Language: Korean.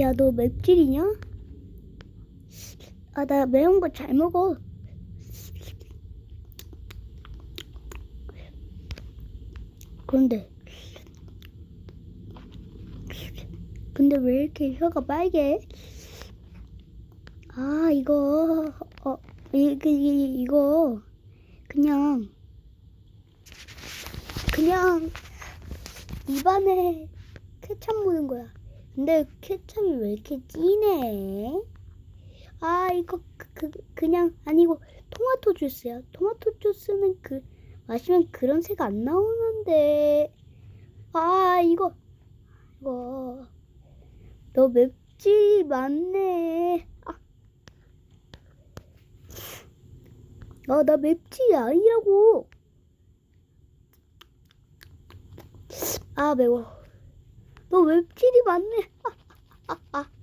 야, 너 맵찔이냐? 아, 나 매운 거 잘 먹어. 그런데, 근데 왜 이렇게 혀가 빨개? 아, 이거, 어, 이, 그, 이, 이거, 그냥, 그냥, 입안에 케찹 묻은 거야. 근데 케찹이 왜 이렇게 진해? 아, 이거, 그, 그, 그 냥, 아니고, 토마토 주스야. 토마토 주스는 그, 마시면 그런 색 안 나오는데. 아, 이거, 이거. 너 맵찔이 많네. 아, 아, 나 맵찔이 아니라고. 아, 매워. 너 맵찔이 많네.